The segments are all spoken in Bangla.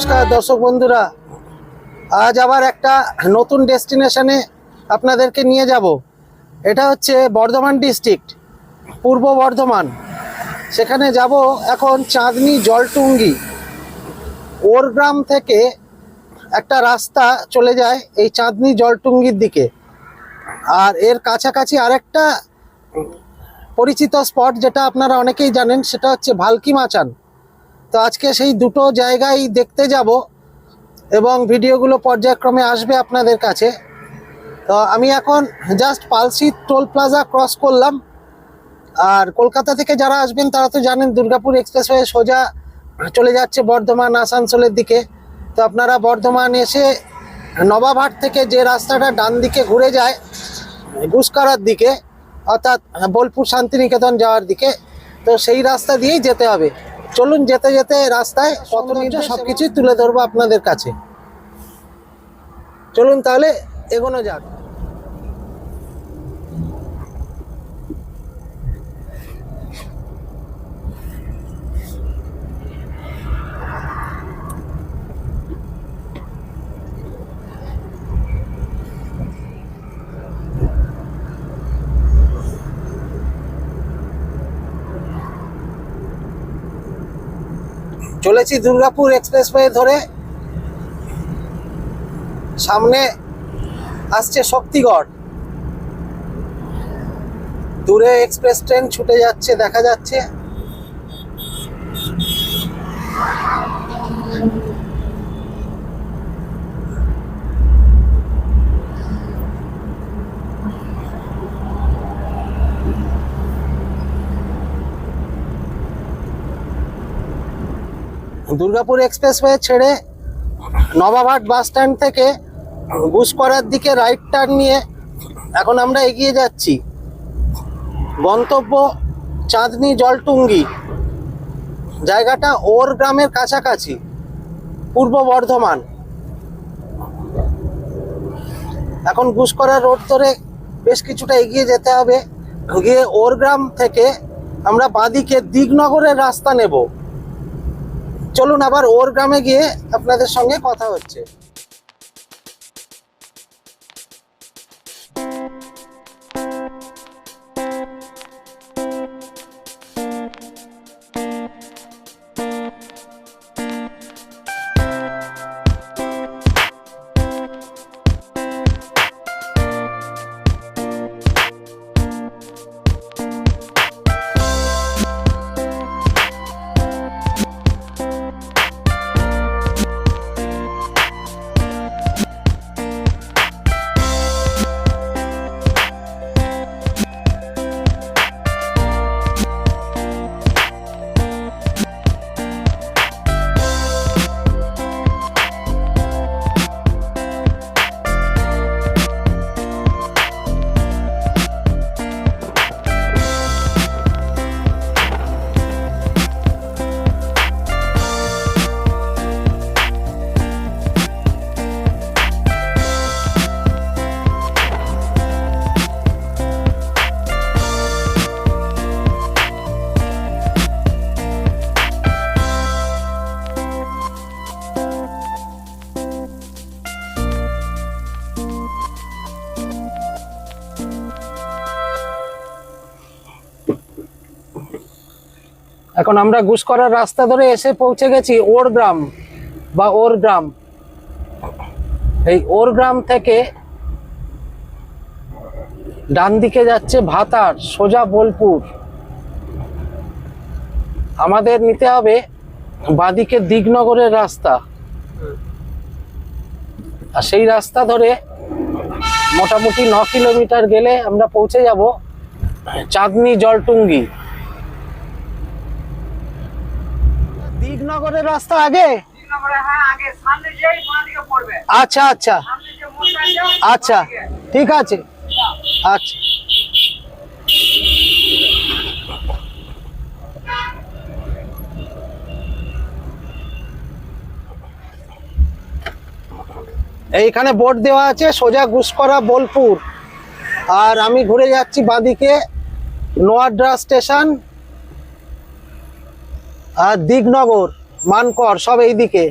নমস্কার দর্শক বন্ধুরা। আজ আবার একটা নতুন ডেস্টিনেশনে আপনাদেরকে নিয়ে যাব। এটা হচ্ছে বর্ধমান ডিস্ট্রিক্ট, পূর্ব বর্ধমান। সেখানে যাব এখন চাঁদনি জলটুঙ্গি। ওর গ্রাম থেকে একটা রাস্তা চলে যায় এই চাঁদনি জলটুঙ্গির দিকে। আর এর কাছাকাছি আরেকটা পরিচিত স্পট যেটা আপনারা অনেকেই জানেন, সেটা হচ্ছে ভালকি মাচান তো আজকে সেই দুটো জায়গায় দেখতে যাব এবং ভিডিওগুলো পর্যায়ক্রমে আসবে আপনাদের কাছে। তো আমি এখন just Palsi toll plaza cross করলাম। আর কলকাতা থেকে যারা আসবেন, তারা তো জানেন দুর্গাপুর এক্সপ্রেসওয়ে সোজা চলে যাচ্ছে বর্ধমান, আসানসোলের দিকে। তো আপনারা বর্ধমান এসে নবাবহাট থেকে যে রাস্তাটা ডান দিকে ঘুরে যায়, গুসকারার দিকে, অর্থাৎ বোলপুর শান্তিনিকেতন যাওয়ার দিকে, তো সেই রাস্তা দিয়েই যেতে হবে। চলুন যেতে যেতে রাস্তায় কত সব কিছুই তুলে ধরবো আপনাদের কাছে। চলুন তাহলে এগোনো যাক। চলেছি দুর্গাপুর এক্সপ্রেসওয়ে ধরে। সামনে আসছে শক্তিগড়। দূরে এক্সপ্রেস ট্রেন ছুটে যাচ্ছে দেখা যাচ্ছে। দুর্গাপুর এক্সপ্রেসওয়ে ছেড়ে নবাবহাট বাস স্ট্যান্ড থেকে গুসকরার দিকে রাইট টার্ন নিয়ে এখন আমরা এগিয়ে যাচ্ছি। গন্তব্য চাঁদনি জলটুঙ্গি। জায়গাটা ওর গ্রামের কাছাকাছি, পূর্ব বর্ধমান। এখন গুসকরা রোড ধরে বেশ কিছুটা এগিয়ে যেতে হবে। গিয়ে ওর গ্রাম থেকে আমরা বাঁদিকে দিগনগরের রাস্তা নেব। চলুন আবার ওর গ্রামে গিয়ে আপনাদের সঙ্গে কথা হচ্ছে। এখন আমরা গুসকরার রাস্তা ধরে এসে পৌঁছে গেছি ওর গ্রাম বা ওর গ্রাম। এই ওর গ্রাম থেকে ডান দিকে যাচ্ছে ভাতার সোজা বোলপুর। আমাদের নিতে হবে বাদিকে দিগনগরের রাস্তা। আর সেই রাস্তা ধরে মোটামুটি ন কিলোমিটার গেলে আমরা পৌঁছে যাব চাঁদনি জলটুঙ্গি। দিগনগরের রাস্তা আগে? হ্যাঁ আচ্ছা আচ্ছা। আচ্ছা ঠিক আছে। আচ্ছা। এইখানে বোর্ড দেওয়া আছে সোজা গুসকরা বোলপুর। আর আমি ঘুরে যাচ্ছি বাদিকে নোয়াড্রা স্টেশন। দিগনগর, মানকর, সব এই দিকে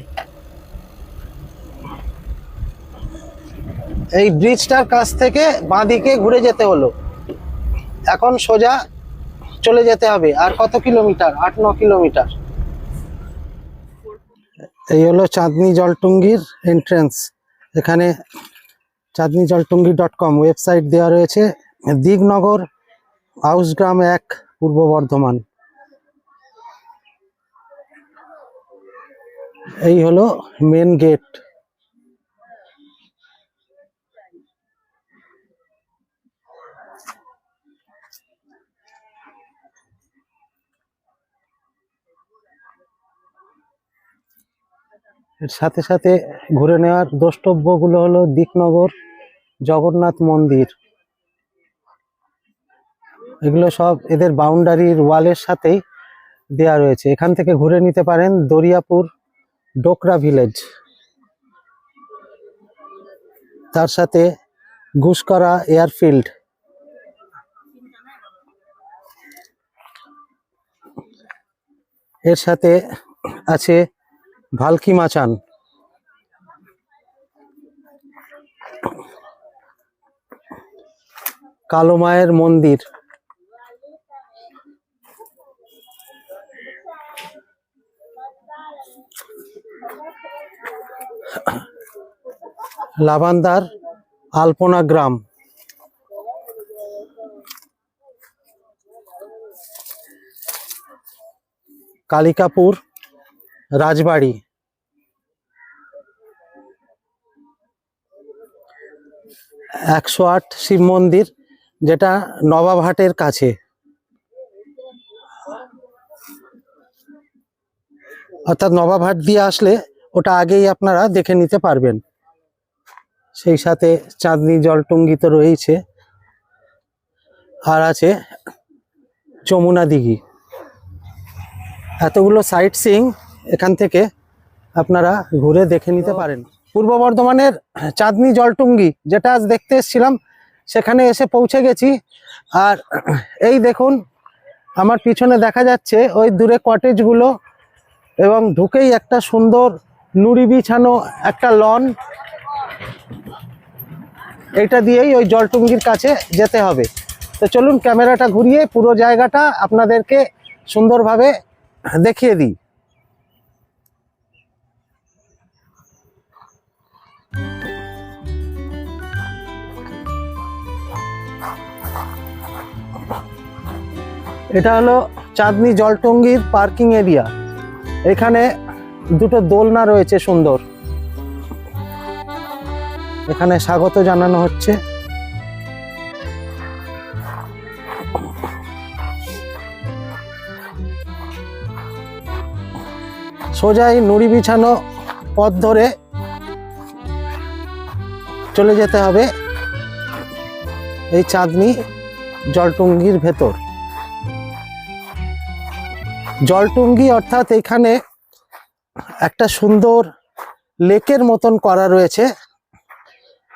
এই ব্রিজটার কাছ থেকে বাঁদিকে ঘুরে যেতে হলো। এখন সোজা চলে যেতে হবে। আর কত কিলোমিটার? আট, ন কিলোমিটার। এই হলো চাঁদনি জলটুঙ্গির এন্ট্রেন্স এখানে চাঁদনি জলটুঙ্গি ডট কম ওয়েবসাইট দেওয়া রয়েছে। দিগনগর হাউস গ্রাম এক, পূর্ব বর্ধমান। এই হলো মেন গেটের সাথে সাথে ঘুরে নেওয়ার দ্রষ্টব্যগুলো হলো দিকনগর, জগন্নাথ মন্দির। এগুলো সব এদের বাউন্ডারির ওয়ালের সাথেই দেয়া রয়েছে। এখান থেকে ঘুরে নিতে পারেন দরিয়াপুর ডোকরা ভিলেজ। তার সাথে ঘুষকরা এয়ারফিল্ড। এর সাথে আছে ভালকি মাচান। কালো মায়ের মন্দির। লাভান্দার আলপনা গ্রাম। কালিকাপুর, রাজবাড়ি। একশো আট শিব মন্দির, যেটা নবাবহাটের কাছে। অর্থাৎ নবাবহাট দিয়ে আসলে ওটা আগেই আপনারা দেখে নিতে পারবেন। সেই সাথে চাঁদনি জলটুঙ্গি তো রয়েছে। আর আছে যমুনা দিঘি। এতগুলো সাইট সিং এখান থেকে আপনারা ঘুরে দেখে নিতে পারেন। পূর্ব বর্ধমানের চাঁদনি জলটুঙ্গি, যেটা আজ দেখতে এসেছিলাম, সেখানে এসে পৌঁছে গেছি। আর এই দেখুন, আমার পিছনে দেখা যাচ্ছে ওই দূরে কটেজগুলো এবং ঢুকেই একটা সুন্দর নুড়ি বিছানো একটা লন। এটা দিয়েই ওই জলটুঙ্গির কাছে যেতে হবে। তো চলুন ক্যামেরাটা ঘুরিয়ে পুরো জায়গাটা আপনাদেরকে সুন্দরভাবে দেখিয়ে দিই। এটা হলো চাঁদনি জলটঙ্গির পার্কিং এরিয়া। এখানে দুটো দোলনা রয়েছে সুন্দর। এখানে স্বাগত জানানো হচ্ছে। সোজাই নুড়ি বিছানো পথ ধরে চলে যেতে হবে এই চাঁদনি জলটুঙ্গির ভেতর। জলটুঙ্গি অর্থাৎ এখানে একটা সুন্দর লেকের মতন করা রয়েছে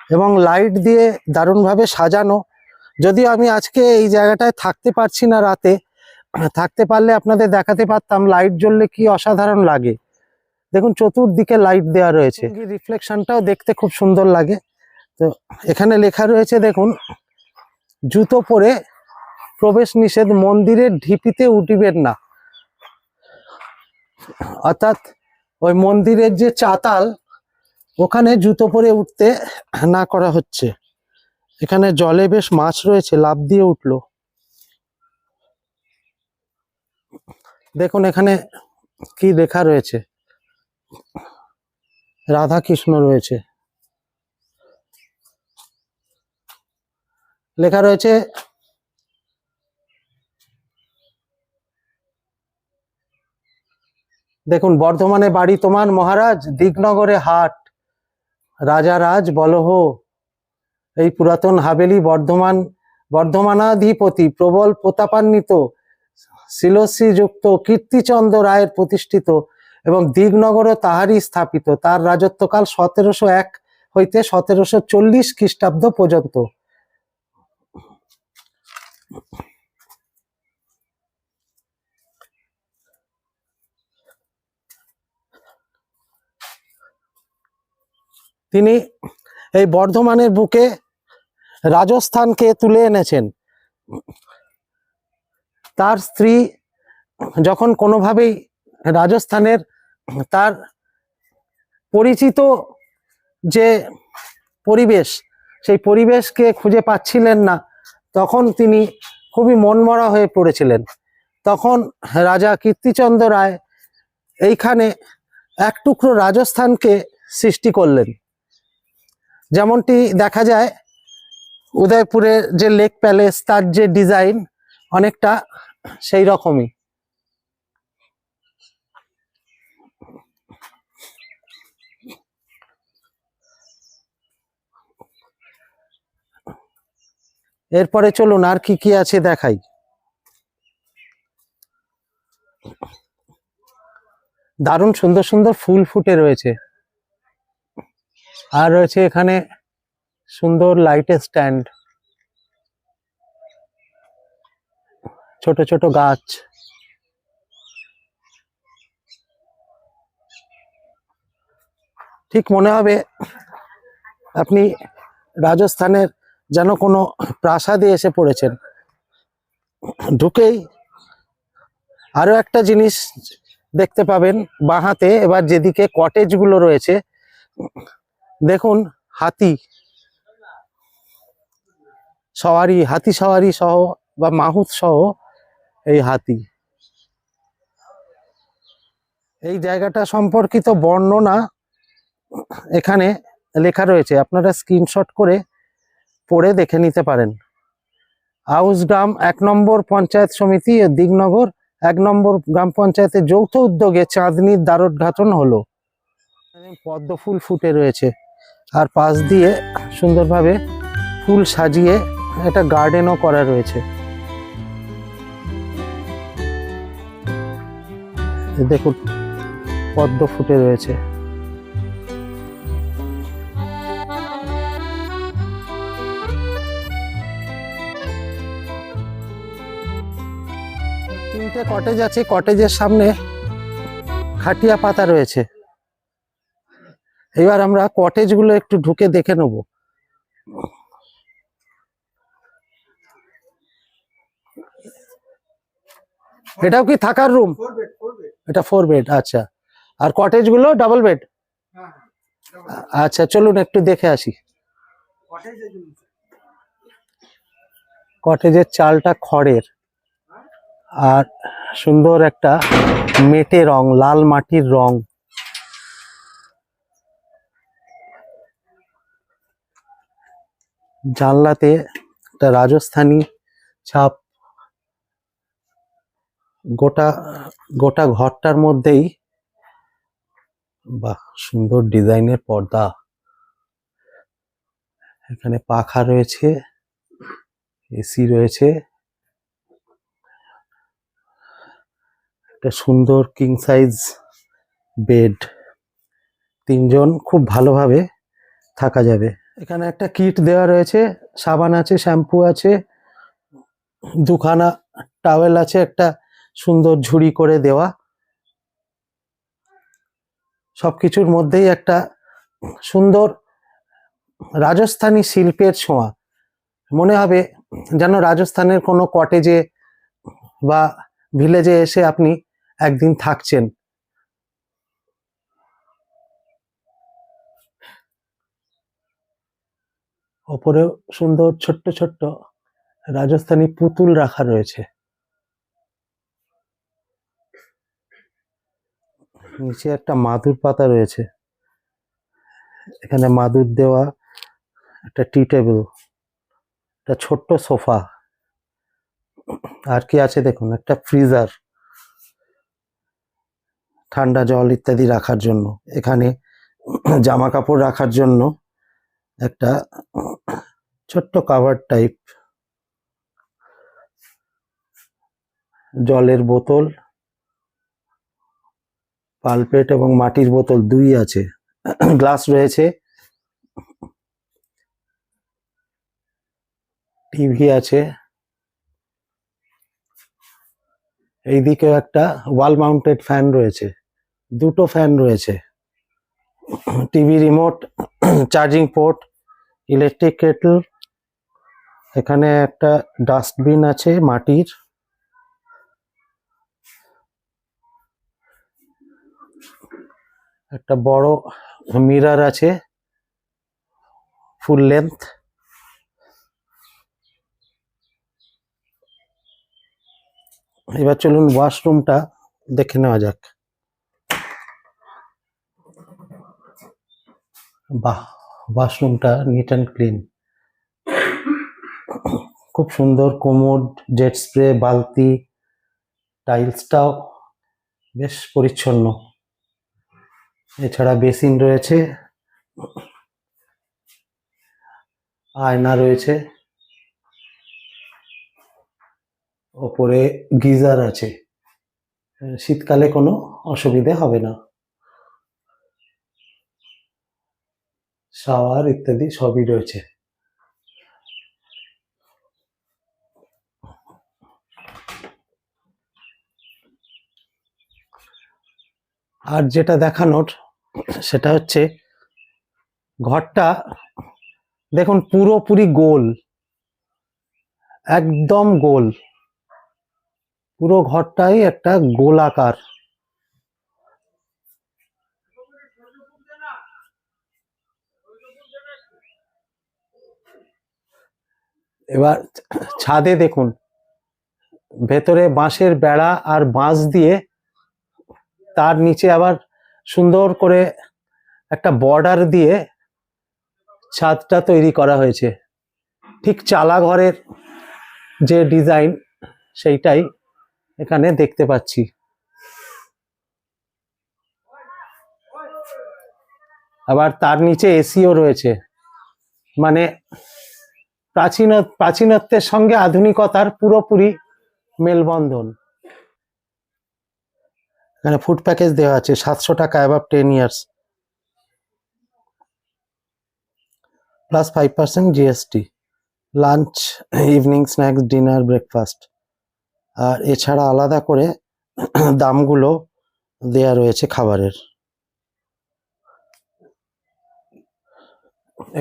এবং লাইট দিয়ে দারুণভাবে সাজানো। যদিও আমি আজকে এই জায়গাটায় থাকতে পারছি না রাতে থাকতে পারলে আপনাদের দেখাতে পারতাম লাইট জ্বললে কি অসাধারণ লাগে। দেখুন চতুর্দিকে লাইট দেওয়া রয়েছে। রিফ্লেকশনটাও দেখতে খুব সুন্দর লাগে। তো এখানে লেখা রয়েছে দেখুন জুতো পরে প্রবেশ নিষেধ মন্দিরের ঢিপিতে উঠিবেন না। অর্থাৎ ওই মন্দিরের যে চাতাল, ওখানে জুতো পরে উঠতে না করা হচ্ছে। এখানে জলে বেশ মাছ রয়েছে লাভ দিয়ে উঠল। দেখুন এখানে কি লেখা রয়েছে। রাধা কৃষ্ণ রয়েছে। লেখা রয়েছে দেখুন, বর্ধমানে বাড়ি তোমার মহারাজ, দিগনগরে হাট। রাজা রাজ, বলহ। এই পুরাতন হাবেলি বর্ধমান, বর্ধমানাধিপতি প্রবল প্রতাপান্বিত, শিলশ্রীযুক্ত কীর্তিচন্দ্র রায়ের প্রতিষ্ঠিত এবং দিগনগরও তাহারই স্থাপিত। তার রাজত্বকাল সতেরোশো এক হইতে সতেরোশো চল্লিশ খ্রিস্টাব্দ পর্যন্ত। তিনি এই বর্ধমানের বুকে রাজস্থানকে তুলে এনেছেন। তার স্ত্রী যখন কোনোভাবেই রাজস্থানের তার পরিচিত যে পরিবেশ, সেই পরিবেশকে খুঁজে পাচ্ছিলেন না, তখন তিনি খুবই মনমরা হয়ে পড়েছিলেন। তখন রাজা কীর্তিচন্দ্র রায় এইখানে এক টুকরো রাজস্থানকে সৃষ্টি করলেন। যেমনটি দেখা যায়, উদয়পুরের যে লেক প্যালেস, তার যে ডিজাইন অনেকটা সেই রকমই। এরপরে চলুন আর কি কি আছে দেখাই। দারুণ সুন্দর সুন্দর ফুল ফুটে রয়েছে। আর রয়েছে এখানে সুন্দর লাইটের স্ট্যান্ড। ছোট ছোট গাছ। ঠিক মনে হবে আপনি রাজস্থানের যেন কোনো প্রাসাদে এসে পড়েছেন। ঢুকেই আরও একটা জিনিস দেখতে পাবেন বাঁহাতে এবার যেদিকে কটেজগুলো রয়েছে দেখুন, হাতি। সওয়ারি হাতি সওয়ারি সহ বা মাহুত সহ এই হাতি। এই জায়গাটা সম্পর্কিত বর্ণনা এখানে লেখা রয়েছে। আপনারা স্ক্রিনশট করে পড়ে দেখে নিতে পারেন। আউসগ্রাম এক নম্বর পঞ্চায়েত সমিতি দিগনগর এক নম্বর গ্রাম পঞ্চায়েতের যৌথ উদ্যোগে চাঁদনির দ্বারোদ্ঘাটন হলো। পদ্ম ফুল ফুটে রয়েছে। আর পাশ দিয়ে সুন্দরভাবে ফুল সাজিয়ে একটা গার্ডেনও করা রয়েছে। দেখুন, পদ্ম ফুটে রয়েছে। তিনটে কটেজ আছে। কটেজের সামনে খাটিয়া পাতা রয়েছে। এবার আমরা কটেজগুলো একটু ঢুকে দেখে নেব। এটাও কি থাকার রুম এটা ফোর বেড আচ্ছা। আর কটেজগুলো ডাবল বেড আচ্ছা চলুন একটু দেখে আসি। কটেজের চালটা খড়ের। আর সুন্দর একটা মেটে রং লাল মাটির রং। জানলাতে একটা রাজস্থানী ছাপ গোটা গোটা ঘরটার মধ্যেই, বাহ, সুন্দর ডিজাইনের পর্দা। এখানে পাখা রয়েছে, এসি রয়েছে। একটা সুন্দর কিং সাইজ বেড তিনজন খুব ভালোভাবে থাকা যাবে। এখানে একটা কিট দেওয়া রয়েছে। সাবান আছে শ্যাম্পু আছে, দুখানা টাওয়েল আছে, একটা সুন্দর ঝুড়ি করে দেওয়া। সবকিছুর মধ্যেই একটা সুন্দর রাজস্থানী শিল্পের ছোঁয়া। মনে হবে যেন রাজস্থানের কোনো কটেজে বা ভিলেজে এসে আপনি একদিন থাকছেন। ওপরেও সুন্দর ছোট্ট ছোট্ট রাজস্থানী পুতুল রাখা রয়েছে। নিচে একটা মাদুর পাতা রয়েছে। এখানে মাদুর দেওয়া একটা টি টেবিল, একটা ছোট্ট সোফা। আর কি আছে দেখুন, একটা ফ্রিজার। ঠান্ডা জল ইত্যাদি রাখার জন্য। এখানে জামা কাপড় রাখার জন্য একটা ছোট্ট কাভার টাইপ জলের বোতল পালপেট এবং মাটির বোতল দুই আছে। গ্লাস রয়েছে। টিভি আছে। এইদিকে একটা ওয়াল মাউন্টেড ফ্যান রয়েছে। দুটো ফ্যান রয়েছে। TV remote charging port electric kettle এখানে একটা ডাস্টবিন আছে মাটির। একটা বড় মিরর আছে ফুল লেন্থ এবার চলুন ওয়াশরুমটা দেখে নেওয়া যাক। বাহ ওয়াশরুমটা নিট অ্যান্ড ক্লিন খুব সুন্দর কোমোড জেট স্প্রে বালতি টাইলসটাও বেশ পরিচ্ছন্ন। এছাড়া বেসিন রয়েছে, আয়না রয়েছে, ওপরে গিজার আছে। শীতকালে কোনো অসুবিধে হবে না। শাওয়ার ইত্যাদি সবই রয়েছে। আর যেটা দেখানোর, সেটা হচ্ছে ঘরটা, দেখুন পুরোপুরি গোল, একদম গোল। পুরো ঘরটাই একটা গোলাকার। এবার ছাদে দেখুন। ভেতরে বাঁশের বেড়া আর বাঁশ দিয়ে তার নিচে আবার সুন্দর করে একটা বর্ডার দিয়ে ছাদটা তৈরি করা হয়েছে। ঠিক চালা ঘরের যে ডিজাইন সেইটাই এখানে দেখতে পাচ্ছি। আবার তার নিচে এসিও রয়েছে। মানে প্রাচীন প্রাচীনত্বের সঙ্গে আধুনিকতার পুরোপুরি মেলবন্ধন। এখানে ফুড প্যাকেজ দেওয়া আছে, সাতশো টাকা above ten years plus five percent GST lunch evening snacks dinner breakfast আর এছাড়া আলাদা করে দামগুলো দেয়া রয়েছে খাবারের।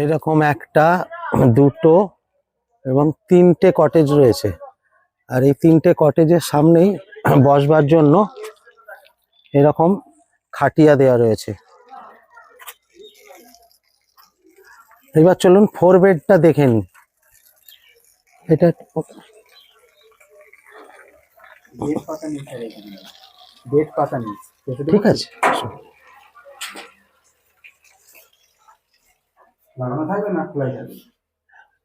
এরকম একটা দুটো এবং তিনটে কটেজ রয়েছে। আর এই তিনটে কটেজের সামনেই বসবার জন্য এরকম খাটিয়া দেওয়া রয়েছে। এবার চলুন ফোর বেডটা দেখে নিন এটা ঠিক আছে। না খোলা যাবে।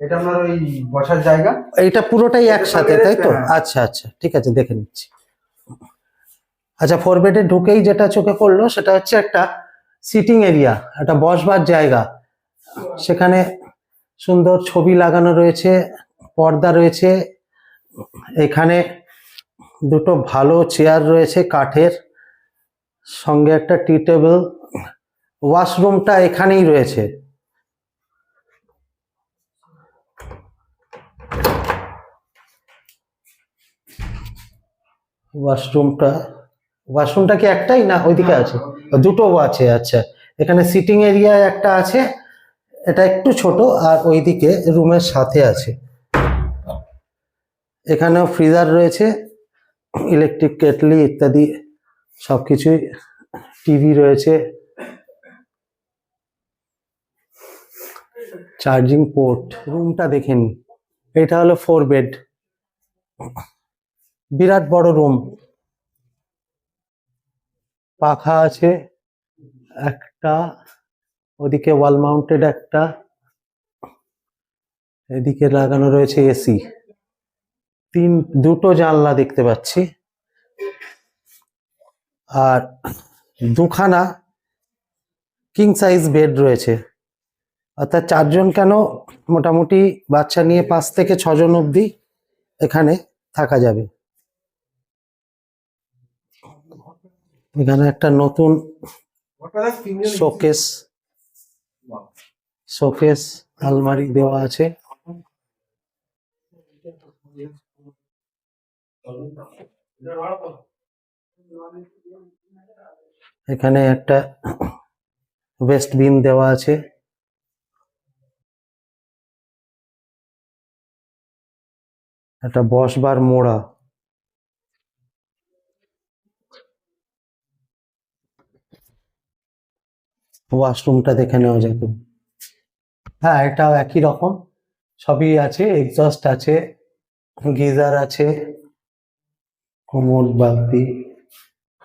এটা আপনার ওই বসার জায়গা? এইটা পুরোটাই একসাথে তাই তো? হ্যাঁ। আচ্ছা আচ্ছা ঠিক আছে দেখে নিচ্ছি। আচ্ছা ফোর বেডে ঢুকেই যেটা চোখে পড়ল সেটা হচ্ছে একটা সিটিং এরিয়া একটা বসবার জায়গা। সেখানে সুন্দর ছবি লাগানো রয়েছে পর্দা রয়েছে এখানে দুটো ভালো চেয়ার রয়েছে কাঠের সঙ্গে একটা টি টেবিল ওয়াশরুমটা এখানেই রয়েছে। ওয়াশরুমটা ওয়াশরুমটা কি একটাই না ওইদিকে আছে? দুটো আছে আচ্ছা। এখানে সিটিং এরিয়া একটা আছে এটা একটু ছোট আর ওইদিকে রুমের সাথে আছে। এখানেও ফ্রিজার রয়েছে ইলেকট্রিক কেটলি ইত্যাদি সব কিছুই টিভি রয়েছে। চার্জিং পোর্ট রুমটা দেখে নিন। এটা হলো ফোর বেড। বিরাট বড় রুম পাখা আছে, একটা, ওদিকে ওয়াল মাউন্টেড একটা, এদিকে লাগানো রয়েছে এসি তিন, দুটো জানলা দেখতে পাচ্ছি। আর দুখানা কিং সাইজ বেড রয়েছে। অর্থাৎ চারজন কেন মোটামুটি বাচ্চা নিয়ে পাঁচ থেকে ছজন অবধি এখানে থাকা যাবে? এখানে একটা নতুন শোকেস। শোকেস আলমারি দেওয়া আছে। এখানে একটা ওয়েস্ট বিন দেওয়া আছে। একটা বসবার মোড়া। ওয়াশরুমটা দেখে নেওয়া যাবে হ্যাঁ এটাও একই রকম। সবই আছে এক্সস্ট আছে, গিজার আছে, কোমর বালতি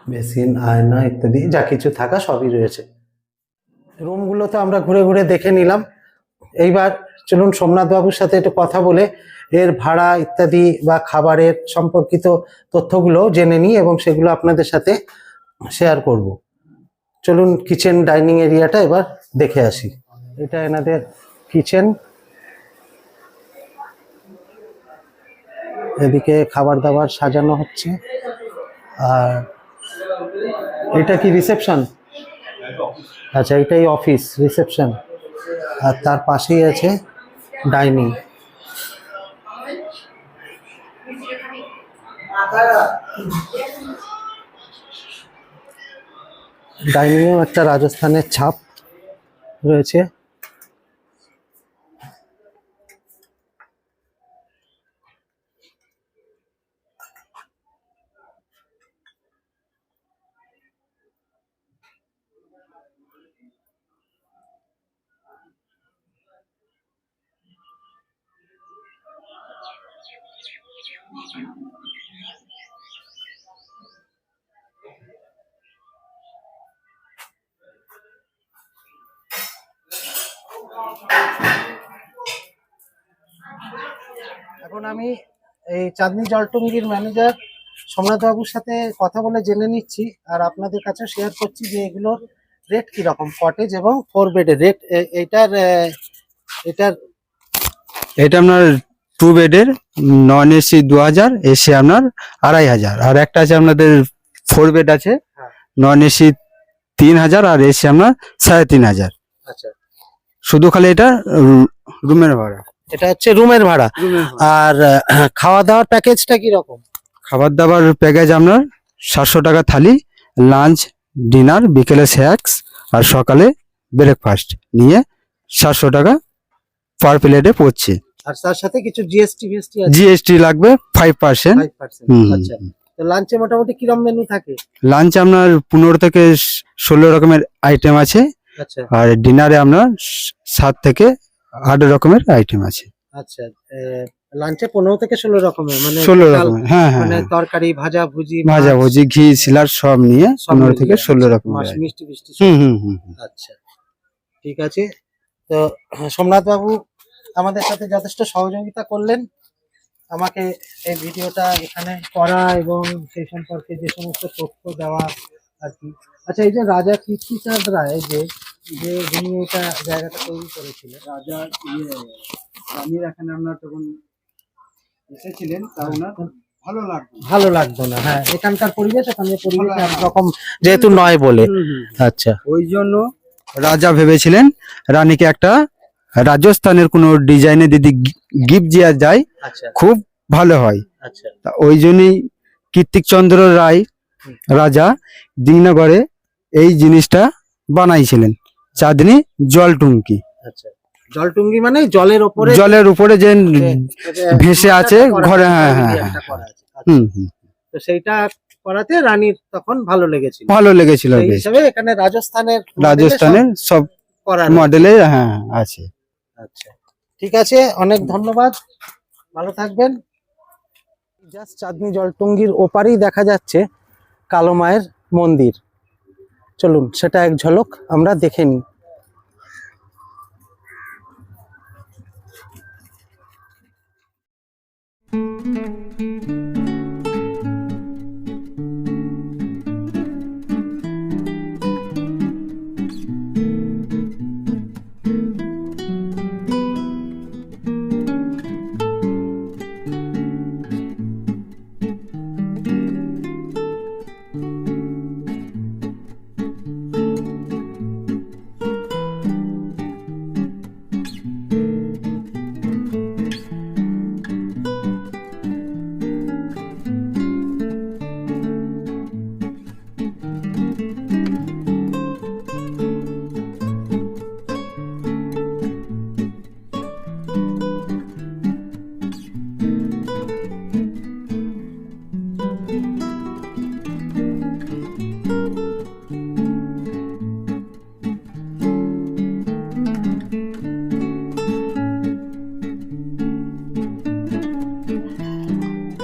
বেসিন আয়না ইত্যাদি, যা কিছু থাকা সবই রয়েছে। রুমগুলো তো আমরা ঘুরে ঘুরে দেখে নিলাম। এইবার চলুন সোমনাথ বাবুর সাথে একটু কথা বলে এর ভাড়া ইত্যাদি বা খাবারের সম্পর্কিত তথ্যগুলো জেনে নিই এবং সেগুলো আপনাদের সাথে শেয়ার করব। চলুন কিচেন ডাইনিং এরিয়াটা এবার দেখে আসি। এটা এনাদের কিচেন এদিকে খাবার দাবার সাজানো হচ্ছে। আর এটা কি রিসেপশন আচ্ছা এটাই অফিস রিসেপশন আর তার পাশেই আছে ডাইনিং ডাইনিংয়েও একটা রাজস্থানের ছাপ রয়েছে। এখন আমি এই চাঁদনি জলটুঙ্গির ম্যানেজার সোমনাথ বাবুর সাথে কথা বলে জেনে নিচ্ছি আর আপনাদের কাছে শেয়ার করছি যে এগুলোর রেট কি রকম কটেজ এবং ফোর বেডের রেট এটার এটার এটা আপনার টু বেডের নন এসি দু হাজার এসি আপনার আড়াই হাজার। আর একটা আছে আপনাদের ফোর বেড আছে হ্যাঁ। নন এসি তিন হাজার আর এসি আপনার সাড়ে তিন হাজার। আচ্ছা। শুধু খালি এটা রুমের ভাড়া। এটা হচ্ছে রুমের ভাড়া। আর খাওয়া দাওয়ার প্যাকেজটা কি রকম খাবার দাবার প্যাকেজ আপনার সাতশো টাকা থালি লাঞ্চ ডিনার বিকেলে স্ন্যাক্স আর সকালে ব্রেকফাস্ট নিয়ে সাতশো টাকা পার প্লেটে পড়ছে। আর তার সাথে কিছু জিএসটি ভিএসটি আছে? জিএসটি লাগবে ফাইভ পার্সেন্ট ফাইভ পার্সেন্ট আচ্ছা। তো লাঞ্চে মোটামুটি কিরম মেনু থাকে? লাঞ্চ আপনার পনেরো থেকে ষোলো রকমের আইটেম আছে। আচ্ছা আর ডিনারে আপনার সাত থেকে আট রকমের আইটেম আছে। আচ্ছা লাঞ্চে পনেরো থেকে ষোলো রকমের মানে ষোলো রকমের হ্যাঁ হ্যাঁ মানে হ্যাঁ। তরকারি ভাজা ভুজি ভাজা ভুজি ঘি সব নিয়ে পনেরো থেকে ষোলো রকমের মাছ মিষ্টি হুম হুম হুম। আচ্ছা ঠিক আছে। তো সোমনাথ বাবু আমাদের সাথে যথেষ্ট সহযোগিতা করলেন। আমাকে এই ভিডিওটা এখানে করা এবং সেই সম্পর্কে যে সমস্ত তথ্য দেওয়া আর কি। আচ্ছা এই যে রাজা কীর্তিচাঁদ রায় যে যে এটা জায়গাটা তৈরি করেছিলেন রাজা ইয়ে রানীর এখানে আপনার তখন এসেছিলেন তা ওনার ভালো লাগতো। না হ্যাঁ এখানকার পরিবেশ ওখানে পরিবেশ একরকম যেহেতু নয় বলে। আচ্ছা। ওই জন্য রাজা ভেবেছিলেন রানীকে একটা রাজস্থানের কোনো ডিজাইনে যদি গিফট দেওয়া যায় আচ্ছা। খুব ভালো হয়। আচ্ছা। ওই জন্যই কীর্তিকচন্দ্র রায় রাজা দিনগরে এই জিনিসটা বানাইছিলেন। চাঁদনি জলটুঙ্কি। আচ্ছা। জলটুঙ্গি মানে জলের ওপরে জলের উপরে যে ভেসে আছে ঘরে, হ্যাঁ, হ্যাঁ, আছে। আচ্ছা, হুম হুম। তো সেইটা করাতে রানীর তখন ভালো লেগেছিল। ভালো লেগেছিল হিসাবে এখানে রাজস্থানের রাজস্থানের সব মডেলে হ্যাঁ আছে। আচ্ছা। ঠিক আছে অনেক ধন্যবাদ। ভালো থাকবেন। জাস্ট চাঁদনি জলটুঙ্গির ওপারেই দেখা যাচ্ছে কালো মায়ের মন্দির। চলুন সেটা এক ঝলক আমরা দেখে নিই।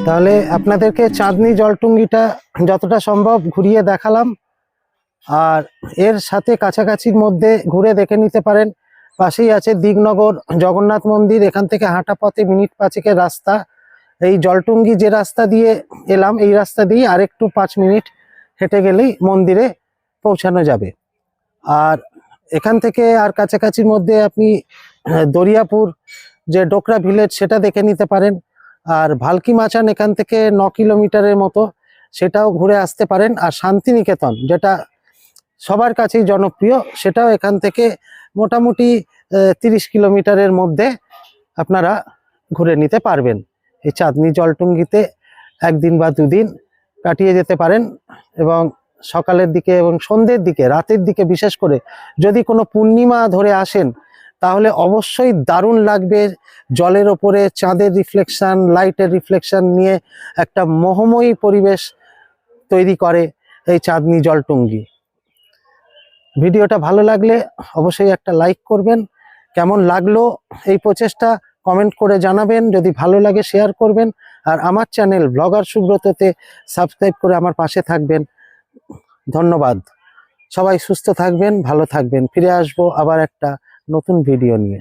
তাহলে আপনাদেরকে চাঁদনি জলটুঙ্গিটা যতটা সম্ভব ঘুরিয়ে দেখালাম। আর এর সাথে কাছাকাছির মধ্যে ঘুরে দেখে নিতে পারেন। পাশেই আছে দিগনগর জগন্নাথ মন্দির। এখান থেকে হাঁটা পথে মিনিট পাঁচেকের রাস্তা। এই জলটুঙ্গি যে রাস্তা দিয়ে এলাম, এই রাস্তা দিয়ে আরেকটু পাঁচ মিনিট হেঁটে গেলেই মন্দিরে পৌঁছানো যাবে। আর এখান থেকে আর কাছাকাছির মধ্যে আপনি দরিয়াপুর যে ডোকরা ভিলেজ, সেটা দেখে নিতে পারেন। আর ভালকি মাচান এখান থেকে ন কিলোমিটারের মতো সেটাও ঘুরে আসতে পারেন। আর শান্তিনিকেতন, যেটা সবার কাছেই জনপ্রিয়, সেটাও এখান থেকে মোটামুটি তিরিশ কিলোমিটারের মধ্যে আপনারা ঘুরে নিতে পারবেন। এই চাঁদনি জলটুঙ্গিতে একদিন বা দুদিন কাটিয়ে যেতে পারেন এবং সকালের দিকে এবং সন্ধ্যের দিকে, রাতের দিকে বিশেষ করে যদি কোনো পূর্ণিমা ধরে আসেন তাহলে অবশ্যই দারুণ লাগবে জলের ওপরে, চাঁদের রিফ্লেকশান লাইটের রিফ্লেকশান নিয়ে একটা মোহময়ী পরিবেশ তৈরি করে এই চাঁদনি জলটুঙ্গি। ভিডিওটা ভালো লাগলে অবশ্যই একটা লাইক করবেন। কেমন লাগল এই প্রচেষ্টা কমেন্ট করে জানাবেন। যদি ভালো লাগে শেয়ার করবেন। আর আমার চ্যানেল ব্লগার সুব্রততে সাবস্ক্রাইব করে আমার পাশে থাকবেন। ধন্যবাদ। সবাই সুস্থ থাকবেন, ভালো থাকবেন। ফিরে আসব আবার একটা নতুন ভিডিও নিয়ে।